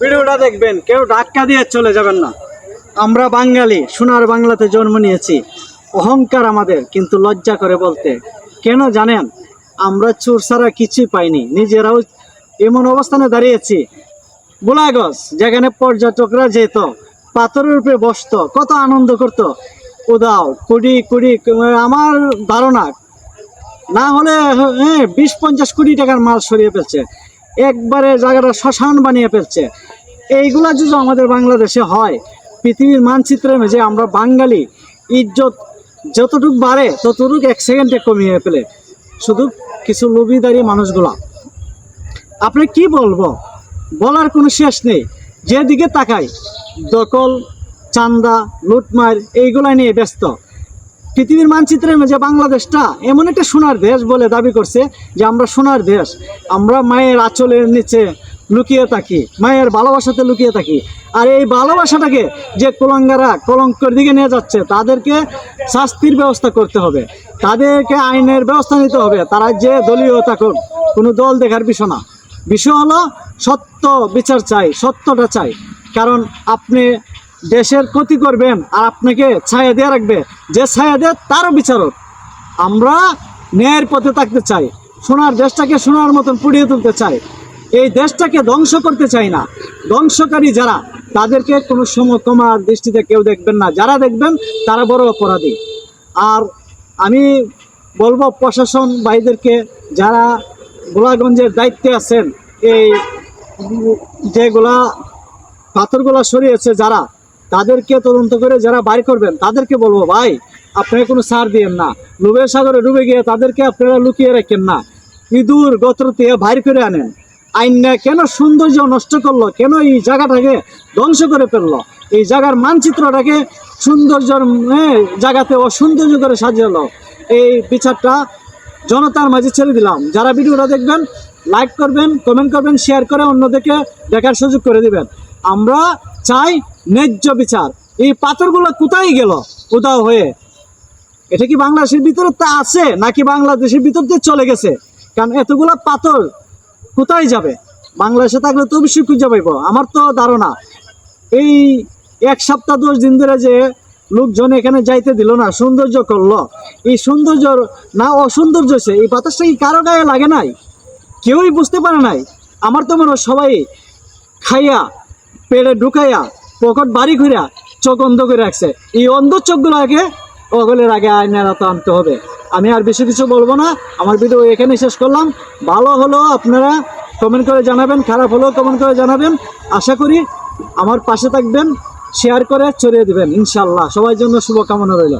ভিডিওটা দেখবেন, কেউ ধাক্কা দিয়ে চলে যাবেন না। আমরা বাঙালি, সোনার বাংলাতে জন্ম নিয়েছি। অহংকার আমাদের, কিন্তু লজ্জা করে বলতে। কেন জানেন? আমরা চোর ছাড়া কিছুই পাইনি। নিজেরাও এমন অবস্থানে দাঁড়িয়েছি। গোলাগজ, যেখানে পর্যটকরা যেত, পাথরের উপরে বসতো, কত আনন্দ করত। উদাও, কুড়ি কুড়ি আমার ধারণা, না হলে হ্যাঁ বিশ, পঞ্চাশ কোটি টাকার মাল সরিয়ে ফেলছে। একবারে জায়গাটা শ্মশান বানিয়ে ফেলছে। এইগুলা যদি আমাদের বাংলাদেশে হয়, পৃথিবীর মানচিত্রে যে আমরা বাঙালি, ইজ্জত যতটুক বাড়ে, ততটুক এক সেকেন্ডে কমিয়ে ফেলে। শুধু কিছু লোভিদারি মানুষগুলা। আপনি কি বলব? বলার কোনো শেষ নেই। যেদিকে তাকাই, দখল, চান্দা, লুটমার এইগুলা নিয়ে ব্যস্ত। পৃথিবীর মানচিত্রের মাঝে বাংলাদেশটা এমন একটা সোনার দেশ বলে দাবি করছে যে আমরা সোনার দেশ। আমরা মায়ের আঁচলের নিচে লুকিয়ে থাকি, মায়ের ভালোবাসাতে লুকিয়ে থাকি। আর এই ভালোবাসাটাকে যে কলঙ্গারা কলঙ্কের দিকে নিয়ে যাচ্ছে, তাদেরকে শাস্তির ব্যবস্থা করতে হবে। তাদেরকে আইনের ব্যবস্থা নিতে হবে। তারা যে দলীয়তা করুক কোনো দল দেখার বিষয় না। বিষয় হলো সত্য বিচার চাই, সত্যটা চাই। কারণ আপনি দেশের ক্ষতি করবেন আর আপনাকে ছায়া দিয়ে রাখবে। যে ছায়া দেয়, তারও বিচারক। আমরা ন্যায়ের পথে থাকতে চাই, সোনার দেশটাকে সোনার মতন পুড়িয়ে তুলতে চাই। এই দেশটাকে ধ্বংস করতে চাই না। ধ্বংসকারী যারা, তাদেরকে কোনো সমকমার দৃষ্টিতে কেউ দেখবেন না। যারা দেখবেন, তারা বড় অপরাধী। আর আমি বলব, প্রশাসন ভাইদেরকে, যারা গোলাগঞ্জের দায়িত্বে আছেন, এই যেগুলা পাথরগুলা সরিয়েছে যারা তাদেরকে তদন্ত করে যারা বাইর করবেন, তাদেরকে বলব, ভাই আপনারা কোনো সার দিয়েন না। লোভের সাগরে ডুবে গিয়ে তাদেরকে আপনারা লুকিয়ে রাখেন না। ইঁদুর, গোত্র দিয়ে বাইর করে আনেন। আইনটা কেন সৌন্দর্য নষ্ট করল? কেন এই জায়গাটাকে ধ্বংস করে ফেলল? এই জায়গার মানচিত্রটাকে সৌন্দর্যর জায়গাতে অসৌন্দর্য করে সাজালো এই বিচারটা জনতার মাঝে ছেড়ে দিলাম। যারা ভিডিওটা দেখবেন, লাইক করবেন কমেন্ট করবেন শেয়ার করে অন্যদেরকে দেখার সুযোগ করে দিবেন। আমরা চাই ন্যায্য বিচার। এই পাথরগুলো কোথায় গেল? কোথাও হয়ে? এটা কি বাংলাদেশের ভিতরে তা আছে, নাকি বাংলাদেশের ভিতর দিয়ে চলে গেছে? কারণ এতগুলা পাথর কোথায় যাবে? বাংলাদেশে থাকলে তো অবশ্যই খুঁজে পাইব। আমার তো ধারণা, এই এক সপ্তাহ, দশ দিন ধরে যে লোকজন এখানে যাইতে দিল না, সৌন্দর্য করল। এই সৌন্দর্য না অসৌন্দর্য সে, এই বাতাসটা কি কারও গায়ে লাগে নাই? কেউই বুঝতে পারে নাই। আমার তো মনে সবাই খাইয়া পেড়ে ঢুকাইয়া পকেট বাড়ি ঘুরা চোখ অন্ধ করে রাখছে। এই অন্ধ চোখগুলোকে অগলের আগে আইনের তো আনতে হবে। আমি আর বেশি কিছু বলব না। আমার ভিডিও এখানে শেষ করলাম। ভালো হলো আপনারা কমেন্ট করে জানাবেন, খারাপ হলেও কমেন্ট করে জানাবেন। আশা করি আমার পাশে থাকবেন শেয়ার করে ছড়িয়ে দেবেন, ইনশাল্লাহ। সবার জন্য শুভকামনা রইল।